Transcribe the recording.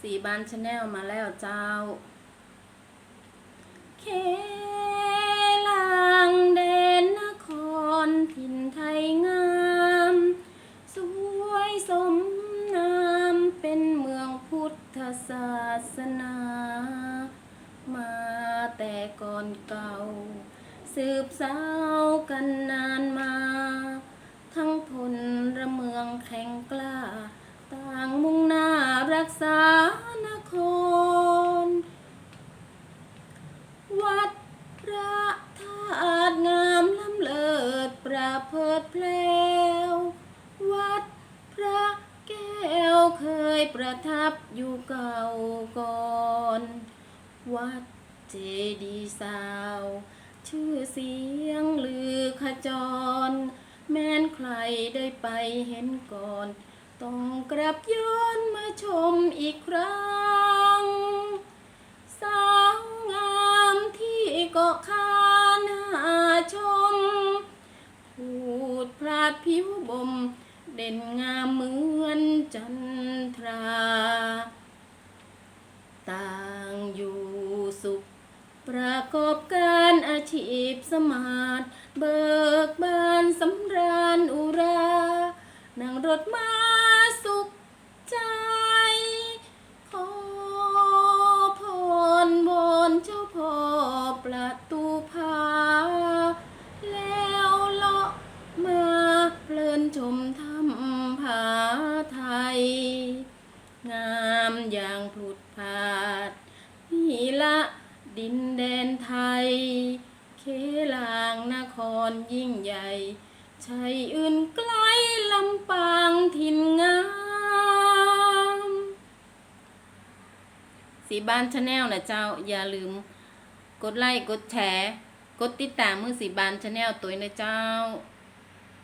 สีบานชาแนลมาแล้วเจ้า เคลังแดนนครถิ่นไทยงาม สวยสมนามเป็นเมืองพุทธศาสนา มาแต่ก่อนเก่า สืบสาวกันนานมา เพิดเพลว วัดพระแก้วเคยประทับอยู่เก่าก่อน วัดเจดีสาว ชื่อเสียงลือขจร แม้นใครได้ไปเห็นก่อน ต้องกลับย้อนมาชมอีกครั้ง ผิวบ่มเด่นงามเหมือนจันทรา ต่างอยู่สุข ประกอบการอาชีพสมาร์ทเบิกบานสำราญอุรานั่งรถมา อย่าดนี่ละดินแดนไทย เคลางนครยิ่งใหญ่ชัยอื่นไกลลำปางถิ่นงามสีบ้านชาแนลนะเจ้าอย่าลืม กดไลค์กดแชร์ กดติดตามมือสีบ้านชาแนลตัวนะเจ้า